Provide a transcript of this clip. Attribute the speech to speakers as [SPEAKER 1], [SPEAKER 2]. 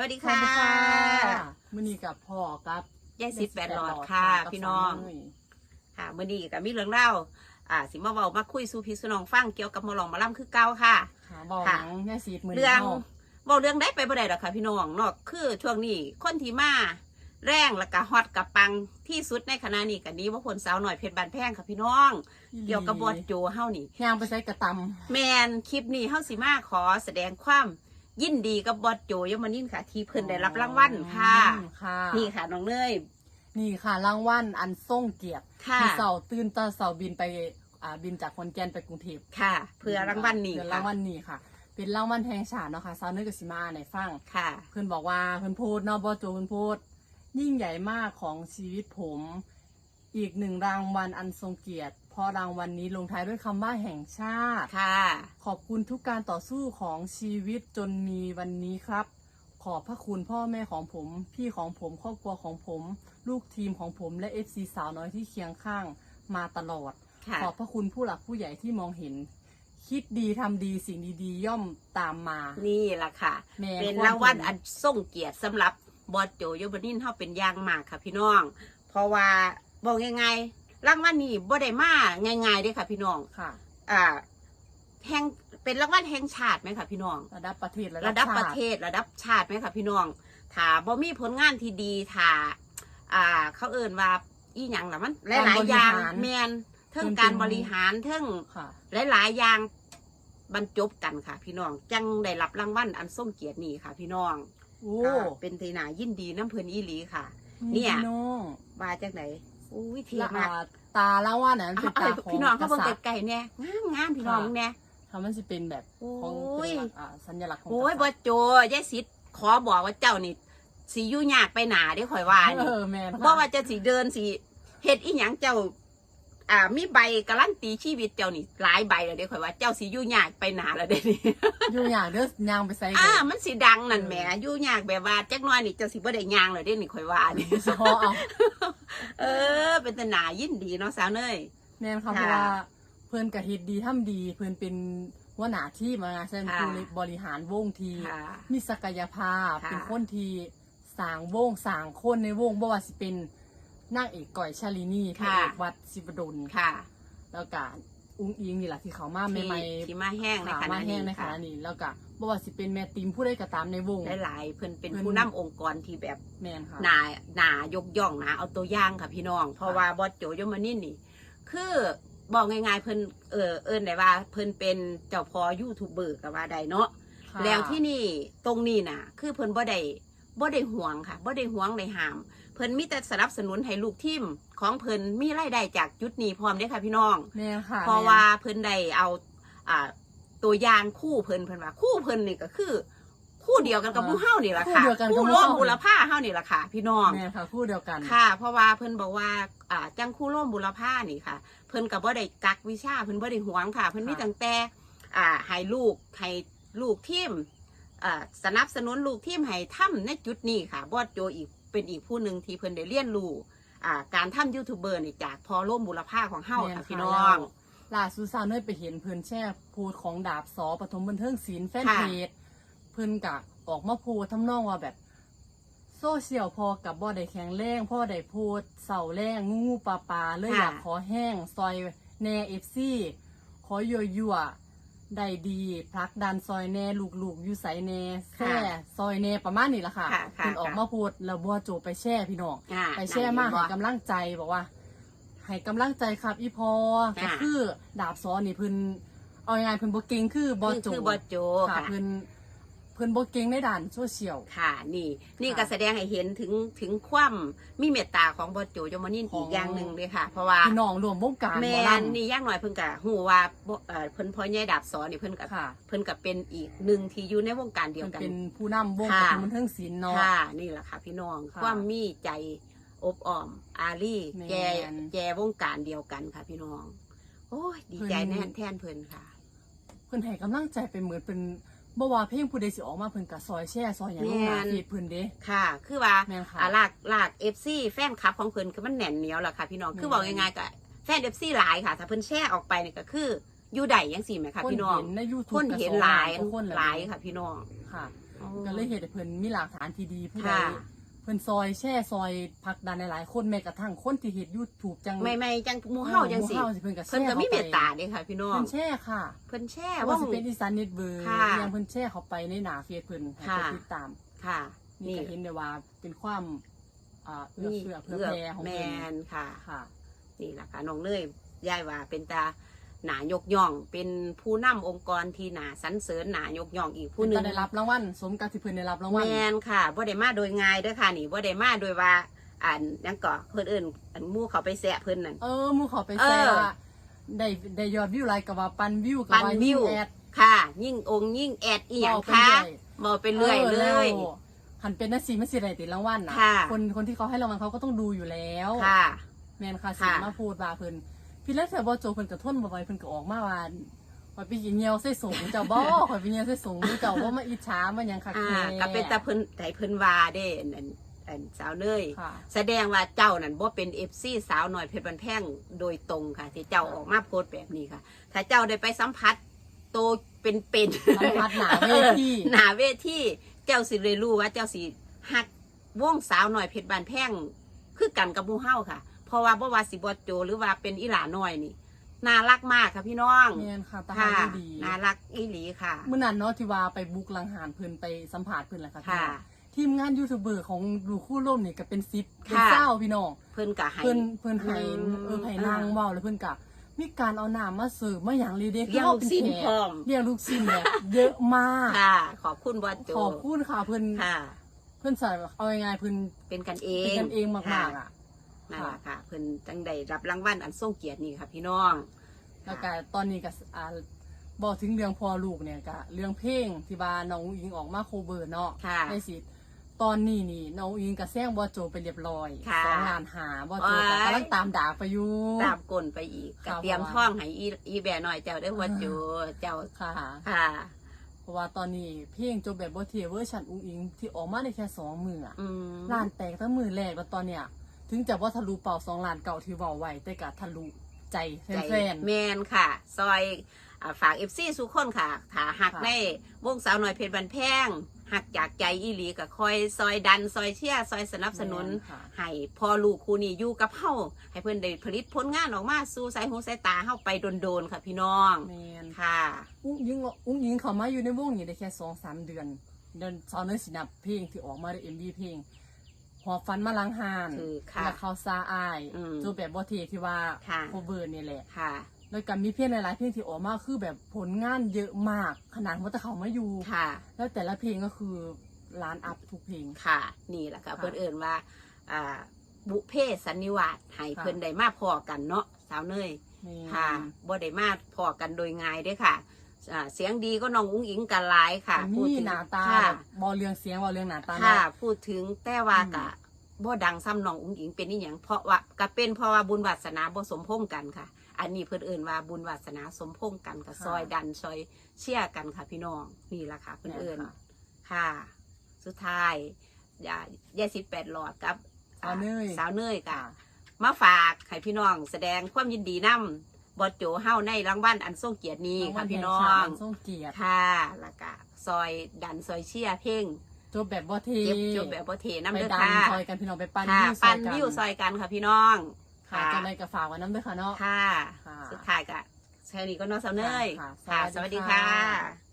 [SPEAKER 1] วัสดี
[SPEAKER 2] สวั
[SPEAKER 1] ค่ะ
[SPEAKER 2] สดีค่ะมื่อนี้กับพ่อกับ
[SPEAKER 1] ยายสิบแปดหลอดค่ะ
[SPEAKER 2] กับ
[SPEAKER 1] พี่น้อง
[SPEAKER 2] สาวย
[SPEAKER 1] ค่ะมื่อนี้ก็มีเรื่องเล่าอ่าสิมาเว้ามาคุยสู่พี่สุน้องฟังเกี่ยวกับหมอลองหมาล่ำคือเก่าค่ะ
[SPEAKER 2] ค่ะบอก
[SPEAKER 1] ค่ะ
[SPEAKER 2] หนังแม่สีดมือ
[SPEAKER 1] เรื่อง
[SPEAKER 2] เฮา
[SPEAKER 1] เว้าเรื่องได้ไปบ่ได้หรอกค่ะ พี่น้องเนอกคือช่วงนี้คนที่มาแรงแล้วก็ฮอตกับปังที่สุดในขณะนี้กันนี้ว่าคนสาวหน่อยเพชรบานแพงค่ะพี่น้อง เกี่ยวกับบอดโจเฮานี่
[SPEAKER 2] ย่างไปใส่กระต
[SPEAKER 1] แมนคลิปนี้เฮาสิมาขอแสดงความ ยินดีกับบอดโจยมนินค่ะ ที่ำเพิ่นได้รับรางวัลค่ะ
[SPEAKER 2] อืมค่ะ
[SPEAKER 1] นี่ค่ะน้องเนย
[SPEAKER 2] นี่ค่ะรางวัลอันทรงเกียรติ
[SPEAKER 1] ค่ะ
[SPEAKER 2] มีเสาตื่นตาเสาบินไปอ่าบินจากขอนแก่นไปกรุงเทพ
[SPEAKER 1] ค่ะ เพื่อรางวัลนี้
[SPEAKER 2] เพื่อ
[SPEAKER 1] ค่ะ
[SPEAKER 2] รางวัลนี้ค่ะ เป็นรางวัลแห่งชาติเนาะค่ะสาวเนยกับสิมาในฟัง
[SPEAKER 1] ค่ะ
[SPEAKER 2] เพื่อนบอกว่าเพื่อนพูดเนาะบอโจเพื่อนพูดยิ่งใหญ่มากของชีวิตผม อีกหนึ่งรางวัลอันทรงเกียรติ เพราะรางวัลนี้ลงท้ายด้วยคำว่าแห่งชาติ
[SPEAKER 1] ค่ะ
[SPEAKER 2] ขอบคุณทุกการต่อสู้ของชีวิตจนมีวันนี้ครับ ขอบพระคุณพ่อแม่ของผม พี่ของผมครอบครัวของผม ลูกทีมของผมและเอฟซีสาวน้อยที่เคียงข้างมาตลอด
[SPEAKER 1] ค่ะ
[SPEAKER 2] ขอบพระคุณผู้หลักผู้ใหญ่ที่มองเห็น คิดดีทำดีสิ่งดีๆ ย่อมตามมา
[SPEAKER 1] นี่แหละค่ะ
[SPEAKER 2] แม่
[SPEAKER 1] เป็น
[SPEAKER 2] ควม
[SPEAKER 1] รางวัล
[SPEAKER 2] เห็
[SPEAKER 1] อันทรงเกียรติสำหรับบอดโจยมนินเฮาเป็นอย่างมากค่ะพี่น้อง เพราะว่า บอกยังไงรางวัลนี้บ่ได้มาง่ายๆเด้อค่ะ พี่น้อง
[SPEAKER 2] ค่ะ
[SPEAKER 1] อ่าแห่งเป็นรางวัลแห่งชาติไหมค่ะ พี่น้อง
[SPEAKER 2] ระดับประเทศ
[SPEAKER 1] ระดับ
[SPEAKER 2] ชาติ
[SPEAKER 1] ประเทศระดับชาติไหมค่ะ พี่น้องถ้าบ่มีผลงานที่ดีถ้าอ่า เขาเอ่นว่าอีหยังล่ะมันหลายๆอย่างแมนเทิงการบริหารเทิง
[SPEAKER 2] ค่ะ
[SPEAKER 1] หลาย ๆ อย่างบรรจบกันค่ะ พี่น้อง จังได้รับรางวัลอันทรงเกียรตินี้ค่ะ พี่น้อง
[SPEAKER 2] โอ้
[SPEAKER 1] อ่าเป็นทีนายินดีน้ำเพลินอีหลีค่ะ เนี่ย
[SPEAKER 2] พี่น้อง
[SPEAKER 1] ว่าจังไหน อุ้ยเที
[SPEAKER 2] ละ
[SPEAKER 1] มาก
[SPEAKER 2] อาตาละว่านั้นเป็น
[SPEAKER 1] เอา
[SPEAKER 2] ตา
[SPEAKER 1] เอา
[SPEAKER 2] ของ
[SPEAKER 1] พี่น้องเขา
[SPEAKER 2] ก
[SPEAKER 1] เบิ่ง
[SPEAKER 2] ษัตริย์
[SPEAKER 1] ไกลๆเนี่ยงามงามๆพี่น้อง
[SPEAKER 2] ค่ะ
[SPEAKER 1] เนี่ย
[SPEAKER 2] ทำมันจะเป็นแบบของ
[SPEAKER 1] โอ้ย
[SPEAKER 2] เป็นอ่าสัญลักษณ์ของ
[SPEAKER 1] โอ้ย
[SPEAKER 2] ก
[SPEAKER 1] บ่
[SPEAKER 2] ษัตริย์
[SPEAKER 1] โจยายสิทธิ์ขอบอกว่าเจ้านี่สิอยู่ยากไปหนาเด้ข่อยว่านี่
[SPEAKER 2] เออแมนค่ะ
[SPEAKER 1] บ่ว่าจะสิเดินสิเฮ็ดอีหยังเจ้า อ่ามีใบการันตีชีวิตเจ้านี่หลายใบแล้วเด้ข่อยว่าเจ้าสิอยู่ยากไปหนาแล้วเด้นี่
[SPEAKER 2] อยู่อย่างเด้อยางไปใส่
[SPEAKER 1] อ่า
[SPEAKER 2] เด้อ
[SPEAKER 1] มันสิดังนั่นแหมอยู่ยากแบบว่าจักหน้อยนี่เจ้าสิบ่ได้ย่างแล้วเด้นี่ข่อยว่านี่
[SPEAKER 2] เฉพาะเอา
[SPEAKER 1] เออ เป็นตาหนายินดีเนาะสาวเนย
[SPEAKER 2] แมนค่ะเพ
[SPEAKER 1] ค่ะ
[SPEAKER 2] ราะว่าเพื่อนกะเฮ็ดดีทำดี เพื่อนเป็นหัวหน้าที่มาเช่น
[SPEAKER 1] ค่ะ
[SPEAKER 2] ผู้บริหารวงที
[SPEAKER 1] ค่ะ
[SPEAKER 2] มีศักยภาพ
[SPEAKER 1] ค่ะ
[SPEAKER 2] เป็นคนที่สร้างวงสร้างคนในวงบ่ว่าสิเป็น นางเอกก่อยชาลินีพระเอกวัดศิวดล
[SPEAKER 1] ค่ะ
[SPEAKER 2] แล้วก็อุ้งอิงนี่แหละที่เขามา
[SPEAKER 1] ที่
[SPEAKER 2] ใหม่
[SPEAKER 1] ที่มาแห้ง
[SPEAKER 2] ๆ
[SPEAKER 1] ใน
[SPEAKER 2] ขา
[SPEAKER 1] ขณะ
[SPEAKER 2] มาแห้
[SPEAKER 1] นี้
[SPEAKER 2] งในข
[SPEAKER 1] ค่ะ
[SPEAKER 2] ณะนี้แล้วก็บ่ว่าสิเป็นแม่ติมผู้ใดก็ตามในวง
[SPEAKER 1] หลายๆเพิ่นเป็น
[SPEAKER 2] เพิ่น
[SPEAKER 1] ผู้นำองค์กรที่แบบ
[SPEAKER 2] แมนค่ะ
[SPEAKER 1] หนาหนายกย่องนะเอาตัวอย่างค่ะพี่น้อง เพราะว่าบอสโจยมานินนี่ คือบอกง่ายๆเพิ่นเออเอิ้นได้ว่า เพิ่นเป็นเจ้าพ่อยูทูบเบอร์ก็ว่าได้เนาะ
[SPEAKER 2] ค่ะ
[SPEAKER 1] แล้วที่นี่ตรงนี้น่ะ คือเพิ่นบ่ได้บ่ได้ห่วงค่ะบ่ได้ห่วงได้ห้าม เพิ่นมีแต่สนับสนุนให้ลูกทีมของเพิ่นมีรายได้จากจุดนี้พร้อมเด้อค่ะพี่น้อง
[SPEAKER 2] แม่ค่ะ
[SPEAKER 1] เพราะว่าเพิ่นได้เอาอ่าตัวอย่างคู่เพิ่นเพิ่นว่าคู่เพิ่นนี่ก็คือ คู่เดียวกันกับผู้เฮานี่แหละค่ะ
[SPEAKER 2] คู่เดียวกันกับ
[SPEAKER 1] คู่
[SPEAKER 2] หมู่
[SPEAKER 1] ร่วม
[SPEAKER 2] เฮา
[SPEAKER 1] บุรพาเฮานี่แหละค่ะ พี่น้อง
[SPEAKER 2] แม่ค่ะคู่เดียวกัน
[SPEAKER 1] ค่ะ เพราะว่าเพิ่นบอกว่าอ่าจังคู่ร่วมบุรพานี่ค่ะ เพิ่นก็บ่ได้กักวิชาเพิ่นบ่ได้หวงค่ะ เพิ่นมี
[SPEAKER 2] ค่ะ
[SPEAKER 1] ตั้งแต่อ่าให้ลูกให้ลูกทีมอ่าสนับสนุนลูกทีมให้ทำในจุดนี้ค่ะบอดโจอีก เป็นอีกผู้หนึ่งที่เพิ่นได้เรียนรู้อ่าการทำยูทูบเบอร์นี่จากพอร่วมบุรพาของเฮา
[SPEAKER 2] แม่น
[SPEAKER 1] ค่ะ
[SPEAKER 2] ค่ะ
[SPEAKER 1] พี่น้อ
[SPEAKER 2] แล้
[SPEAKER 1] ง
[SPEAKER 2] วล่าสุดสาวเนยไปเห็นเพิ่นแช่โพสต์ของดาบสอปฐมบันเทิงศิลป์แฟน
[SPEAKER 1] ค่ะ
[SPEAKER 2] เพจเพิ่นกะออกมาโพสต์ทำนองว่าแบบ โซเชียลพอกับบ่ได้แข็งแรงพ่อได้โพสต์เสาแรงงูงูปลาปลาเลยอยากขอแห้งซอยแน่เอฟซีขอยั่วยั่วๆ ได้ดีพลักดันซอยแน่ลูกๆอยู่ใสแน่แซ่ซอยแน่ประมาณนี้ละค่ะ
[SPEAKER 1] ค่ะค่ะ
[SPEAKER 2] เพิ่นออกมาโพสต์แล้วบัวโจไปแช่พี่น้อง
[SPEAKER 1] อ่า
[SPEAKER 2] ไปแช่มาก
[SPEAKER 1] นั่
[SPEAKER 2] ให้
[SPEAKER 1] นเห็นบ่
[SPEAKER 2] กำลังใจบอกว่าให้กำลังใจครับอีพอ
[SPEAKER 1] ค่ะ
[SPEAKER 2] ก็คือดาบซ้อนนี่เพิ่นเอายังไงเพิ่นบ่เก่งคือบอ
[SPEAKER 1] คือ
[SPEAKER 2] โจ
[SPEAKER 1] คือบอสโจ
[SPEAKER 2] ค่ะ
[SPEAKER 1] ค่ะ
[SPEAKER 2] เพิ่น เพิ่นบ่เก่งในด้านโซเชียล
[SPEAKER 1] ค่ะนี่นี่
[SPEAKER 2] ค่ะ
[SPEAKER 1] ก็แสดงให้เห็นถึงถึงความมีเมตตาของบอสโจยมนิน
[SPEAKER 2] ขอ
[SPEAKER 1] อี
[SPEAKER 2] ง
[SPEAKER 1] กอย่างหนึ่งเลยค่ะ เพราะว่า
[SPEAKER 2] พี่น้องรวมวงการห
[SPEAKER 1] แม
[SPEAKER 2] มอล
[SPEAKER 1] นนี่อย่างหน่อยเพิ่นกะหูว่าบ่เอ่อเพิ่นพ่อใหญ่ดาบสอนนี่เพิ่นกะำ
[SPEAKER 2] ค่ะ
[SPEAKER 1] เพิ่นกะเป็นอีกหนึ่งที่อยู่ในวงการเดีย
[SPEAKER 2] เพิ่
[SPEAKER 1] วนกัน
[SPEAKER 2] เป็นผู้นำวง
[SPEAKER 1] ค่ะ
[SPEAKER 2] การบันเทิงศิลป์เนาะ
[SPEAKER 1] ค่ะนี่แหละค่ะพี่น้อง
[SPEAKER 2] ค่ะ
[SPEAKER 1] ความมีใจอบอ้อม อารี
[SPEAKER 2] แม่น
[SPEAKER 1] แจแจวงการเดียวกันค่ะพี่น้อง โอ้ยดีใจ
[SPEAKER 2] เพิ่น
[SPEAKER 1] แน่นแทนเพิ่นค่ะ
[SPEAKER 2] เพิ่นให้กำลังใจเป็นเหมือนเป็น บ่ว่าเพลงผู้ใดสิออกมาเพิ่นก็ซอยแช่ซอยหยังลงมา
[SPEAKER 1] แม่น
[SPEAKER 2] เพจเพิ่นเด้
[SPEAKER 1] ค่ะ คือว่า
[SPEAKER 2] แม่นค่ะ
[SPEAKER 1] อ่าลากลากเอฟซีแฟนคลับของเพิ่นคือมันแน่นเหนียวแหละค่ะ พี่น้อง
[SPEAKER 2] แม่น
[SPEAKER 1] คือบอกยังไงก็แฟนเอฟซีหลายค่ะ ถ้าเพิ่นแชร์ออกไปนี่ก็คืออยู่ใดยังสี่ไหมคะ
[SPEAKER 2] คน
[SPEAKER 1] พี่น้อง
[SPEAKER 2] เห็นใน YouTube
[SPEAKER 1] คนเห็นหลาย
[SPEAKER 2] ก็สองล้านกว่าคนแล้ว
[SPEAKER 1] หลายค่ะ พี่น้อง
[SPEAKER 2] ค่ะ
[SPEAKER 1] อ๋อ
[SPEAKER 2] ก็เลยเฮ็ดให้เพิ่นมีหลักฐานที่ดีผู้ใด
[SPEAKER 1] ค่ะ
[SPEAKER 2] เพิ่นซอยแช่ซอยผลักดันหลายๆคนแม้กระทั่งคนที่เฮ็ด YouTube จัง
[SPEAKER 1] ไม่ไม่จังหมู่เฮาจังสิ
[SPEAKER 2] หมู่เฮาสิเพิ่นก็แช
[SPEAKER 1] เพิ่น
[SPEAKER 2] ร์
[SPEAKER 1] ก็มี
[SPEAKER 2] ข้า
[SPEAKER 1] เม
[SPEAKER 2] ไป
[SPEAKER 1] ตตาเด้ค่ะ พี่น้อง
[SPEAKER 2] เพิ่นแช่ค่ะ
[SPEAKER 1] เพิ่นแช่
[SPEAKER 2] ว่า
[SPEAKER 1] ว่า
[SPEAKER 2] สิเป็นอีสานเน็ตเบอร์
[SPEAKER 1] ค่ะ
[SPEAKER 2] ยังเพิ่นแช่เข้าไปในหน้าเฟซเพิ่นให้
[SPEAKER 1] ค่ะ
[SPEAKER 2] เพิ่นติดตาม
[SPEAKER 1] ค่ะ
[SPEAKER 2] นี่
[SPEAKER 1] นี่
[SPEAKER 2] ก็เห็นได้ว่าเป็นความอ่าเอื้อ
[SPEAKER 1] นี่
[SPEAKER 2] เฟื้อเพื่อ
[SPEAKER 1] เอื้อ
[SPEAKER 2] แผ่ของ
[SPEAKER 1] แม
[SPEAKER 2] เพิ่น
[SPEAKER 1] นค่ะ
[SPEAKER 2] ค่ะ
[SPEAKER 1] นี่แหละค่ะน้องเนยยายว่าเป็นตา หนายกย่อง เป็นผู้นำองค์กรที่หนาสรรเสริญหนายกย่องอีกผู้
[SPEAKER 2] ผู้
[SPEAKER 1] ห
[SPEAKER 2] นึ
[SPEAKER 1] นึ่
[SPEAKER 2] ง
[SPEAKER 1] ง
[SPEAKER 2] ได้รับรางวัลสมกับที่เพิ่นได้รับรางวัล
[SPEAKER 1] แมนค่ะบ่ได้มาโดยง่ายเด้อค่ะนี่บ่ได้มาโดยว่าอ่านหยังก่อเพิ่นเอิ้นอันหมู่เขาไปแซะเพิ่นนั่น
[SPEAKER 2] เออหมู่เขาไป
[SPEAKER 1] เอ
[SPEAKER 2] แซ่
[SPEAKER 1] อ
[SPEAKER 2] ว่าได้ได้ยอดวิวหลายก็ว่าปันวิวก็
[SPEAKER 1] ปัน
[SPEAKER 2] ว่า
[SPEAKER 1] วิว
[SPEAKER 2] ยิ่งแอด
[SPEAKER 1] ค่ะ ยิ่งองค์ยิ่งแอดอีหยัง
[SPEAKER 2] เว้าไป
[SPEAKER 1] คะ
[SPEAKER 2] รื่อย
[SPEAKER 1] บ่ไปเรื่อยเลย
[SPEAKER 2] ออแล้วหันเป็นนักสีมันสิได้ติดรางวัลนะ
[SPEAKER 1] ค่ะ
[SPEAKER 2] คนคนที่เขาให้รางวัลเขาก็ต้องดูอยู่แล้ว
[SPEAKER 1] ค่ะ
[SPEAKER 2] แมนค่ะสิ
[SPEAKER 1] ค่ะ
[SPEAKER 2] มาพูดว่าเพิ่น พี่แล้วแต่บ่โจเพิ่นกระทนบ่ไหวเพิ่นก็ออกมาว่าว่าไปกินเหี่ยวใส่สงเจ้าบ่ ข่อยไปเหี่ยวใส่สงเจ้าบ่มาอิจฉามันหยังคัก
[SPEAKER 1] อ่า
[SPEAKER 2] แท้
[SPEAKER 1] ก็เป็นตาเพิ่นไดเพิ่นว่าเด้อันอันอันสาวเนย
[SPEAKER 2] ค่ะ
[SPEAKER 1] แสดงว่าเจ้านั่นบ่เป็นเอฟซีสาวหน่อยเพชรบันแพงโดยตรงค่ะ ที่เจ้าออกมาโพสต์แบบนี้ค่ะ ถ้าเจ้าได้ไปสัมผัสโตเป็นเป็น
[SPEAKER 2] สัมผัสหนาเวที
[SPEAKER 1] หนาเวทีเจ้าสิเรยรู้ว่าเจ้าสิหักวงสาวหน่อยเพชรบันแพงคือกันกับหมู่เฮาค่ะ เพราะว่าบ่ว่าสิบ่โจหรือว่าเป็นอีหลาน้อยนี่น่ารักมากค่ะพี่น้อง
[SPEAKER 2] แม่นค่ะตา
[SPEAKER 1] ค่ะ
[SPEAKER 2] หาดี
[SPEAKER 1] น่ารักอีหลีค่ะ
[SPEAKER 2] เมื่อนั้นเนาะที่ว่าไปบุกลังหารเพิ่นไปสัมภาษณ์เพิ่นแหละค่ะพี่
[SPEAKER 1] ค่ะ
[SPEAKER 2] น้องทีมงานยูทูบเบอร์ของดูคู่ร่มนี่ก็เป็น10เป็น
[SPEAKER 1] ค่ะ
[SPEAKER 2] เจ้าพี่น้อง
[SPEAKER 1] เพิ่นก็ให้
[SPEAKER 2] เพิ่นเพิ่นให้
[SPEAKER 1] อืม
[SPEAKER 2] เออให้นางเว้าแล้วเพิ่นก็มีการเอาน้ำมาเสิร์ฟมาหยังเลยเด้
[SPEAKER 1] เลี้ยงลูกศิษย์พร้อม
[SPEAKER 2] เลี้ยงลูกศิษย์แบบเยอะมาก
[SPEAKER 1] ค่ะ ขอบคุณบอสโจ
[SPEAKER 2] ขอบคุณค่ะเพิ่น
[SPEAKER 1] ค่ะ
[SPEAKER 2] เพิ่นใส่เอาง่ายๆเพิ่น
[SPEAKER 1] เป็นกันเอ
[SPEAKER 2] เป็น
[SPEAKER 1] ง
[SPEAKER 2] กันเองมากๆอะ
[SPEAKER 1] นั่นแหละค่ะเพิ่นจังได้รับรางวัลอันทรงเกียรตินี่ค่ะพี่น้อง
[SPEAKER 2] แล้วก็ตอนนี้ก็อ่าบอกถึงเรื่องพ่อลูกเนี่ยก็เรื่องเพลงที่ว่าน้องอิงออกมาโคเวอร์เนาะ
[SPEAKER 1] ค่ะ
[SPEAKER 2] ในสิตอนนี้นี่น้องอิงก็แซงบอโจไปเรียบร้อย
[SPEAKER 1] ค่ะ
[SPEAKER 2] สองล้านหาบอโจก็
[SPEAKER 1] โอ้ย
[SPEAKER 2] กำลังตามด่าไปอยู่
[SPEAKER 1] ตามกลนไปอีก
[SPEAKER 2] ค่ะ
[SPEAKER 1] ก็เตรียมท่องให้อีอีแบหน่อยเจ้าได้อว่าโจเจ้า
[SPEAKER 2] ค่ะ
[SPEAKER 1] ค่ะ
[SPEAKER 2] เพราะว่าตอนนี้เพลงจบแบบบเทเวอร์ชันอุ้งอิงที่ออกมาได้แค่สองมืออะ
[SPEAKER 1] อืม
[SPEAKER 2] ล้านแตกตั้งมือแรกแล้วตอนเนี้ย ถึงจะว่าทะลุเป่าสองล้านเก่าที่เบาไว้แต่กะทะลุใจ
[SPEAKER 1] ใจ
[SPEAKER 2] แฟน
[SPEAKER 1] แมนค่ะ ซอยอ่าฝากเอฟซีสุกคนค่ะถ้าหัก
[SPEAKER 2] ค่ะ
[SPEAKER 1] ในวงสาวหน่อยเพชรบันแพงหักจากใจอีหลีก็คอย ซอยดัน ซอยเชียร์ซอยสนับสนุน
[SPEAKER 2] แม่ค่ะ
[SPEAKER 1] ให้พอลูกคู่นี้อยู่กับเฮาให้เพื่อนได้ผลิตผลงานออกมาสู่สายหูสายตาเฮาไปโดนๆค่ะพี่น้อง
[SPEAKER 2] แมน
[SPEAKER 1] ค่ะ
[SPEAKER 2] อุ้งยิงอุ้งยิงเขามาอยู่ในวงนี้ได้แค่สองสามเดือนเดือนสอนเนื้อสินับเพลงที่ออกมาในเอ็มวีเพลง หัวฟันมาลังหาน
[SPEAKER 1] คือค่ะ
[SPEAKER 2] และเขาซาอาย
[SPEAKER 1] อืม
[SPEAKER 2] จบแบบบเทที่ว่า
[SPEAKER 1] ค่ะ
[SPEAKER 2] โคเวอร์นี่แหละ
[SPEAKER 1] ค่ะ
[SPEAKER 2] แล้วก็มีเพลงหลายๆเพลงที่ออกมาคือแบบผลงานเยอะมากขนาดว่าแต่เขามาอยู่
[SPEAKER 1] ค่ะ
[SPEAKER 2] แล้วแต่ละเพลงก็คือล้านอัพทุกเพลง
[SPEAKER 1] ค่ะ นี่แหละค่ะ
[SPEAKER 2] ค่ะ
[SPEAKER 1] เพื่อนเอินว่าอ่า บุพเพสันนิวาสให้
[SPEAKER 2] ค่ะ
[SPEAKER 1] เพื่อนได้มาพอกันเนาะสาวเนย
[SPEAKER 2] แม่น
[SPEAKER 1] ค่ะบ่ได้มาพอกันโดยง่ายเด้อค่ะ อ่าเสียงดีก็น้องอุ้งอิงกันหลายค่ะ
[SPEAKER 2] มี
[SPEAKER 1] พูดถึง
[SPEAKER 2] หน้าตา
[SPEAKER 1] ค่ะ
[SPEAKER 2] แบบบอเรื่องเสียงบอเรื่องหน้าตา
[SPEAKER 1] ค่ะ
[SPEAKER 2] เนาะ
[SPEAKER 1] พูดถึงแต่ว่า
[SPEAKER 2] อืม
[SPEAKER 1] กะบ่ดังซ้ำน้องอุ้งอิงเป็นนี่หยังเพราะว่าก็เป็นเพราะว่าบุญวาสนาบ่สมพงษ์กันค่ะ อันนี้เพิ่นเอิ้นว่าบุญวาสนาสมพงษ์กันกับ
[SPEAKER 2] ค่ะ
[SPEAKER 1] ซอยดันซอยเชียร์กันค่ะพี่น้องนี่ล่ะค่ะเพิ่นเอิ้น
[SPEAKER 2] แม่นค่ะ
[SPEAKER 1] ค่ะ สุดท้ายยายายสิบแปดหลอดกับ
[SPEAKER 2] สาวเนย
[SPEAKER 1] สาวเนย
[SPEAKER 2] ค่ะ
[SPEAKER 1] ค่ะ มาฝากให้พี่น้องแสดงความยินดีนำ บอดโจเฮาในรางวัลอันทรงเกียรตินี้ค่ะพี่น้อง
[SPEAKER 2] ทรงเกียรติ
[SPEAKER 1] ค่ะแล้วก็ซอยดันซอยเชียร์เพ่ง
[SPEAKER 2] จบแบบบอเท
[SPEAKER 1] เจ็บจบแบบบ่เทน้ำ
[SPEAKER 2] ไป
[SPEAKER 1] เด้อ
[SPEAKER 2] ดัน
[SPEAKER 1] ค่ะ
[SPEAKER 2] ซอยกันพี่น้องไปปั้น
[SPEAKER 1] ค่ะ
[SPEAKER 2] วิวซ
[SPEAKER 1] ปั
[SPEAKER 2] อย
[SPEAKER 1] น
[SPEAKER 2] กัน
[SPEAKER 1] วิวซอยกันค่ะพี่น้อง
[SPEAKER 2] ค่ะจะได้กับฝากไว้น้ำด้วยค่ะเนาะ
[SPEAKER 1] ค่ะ
[SPEAKER 2] ค่ะ
[SPEAKER 1] สุดท้ายก็แค่นี้ก็น้องสาวเนย
[SPEAKER 2] ค่ะ
[SPEAKER 1] ค่ะ
[SPEAKER 2] ส
[SPEAKER 1] ส
[SPEAKER 2] วั
[SPEAKER 1] วั
[SPEAKER 2] ส
[SPEAKER 1] ส
[SPEAKER 2] ดี
[SPEAKER 1] ดี
[SPEAKER 2] ค่ะ
[SPEAKER 1] ค่ะ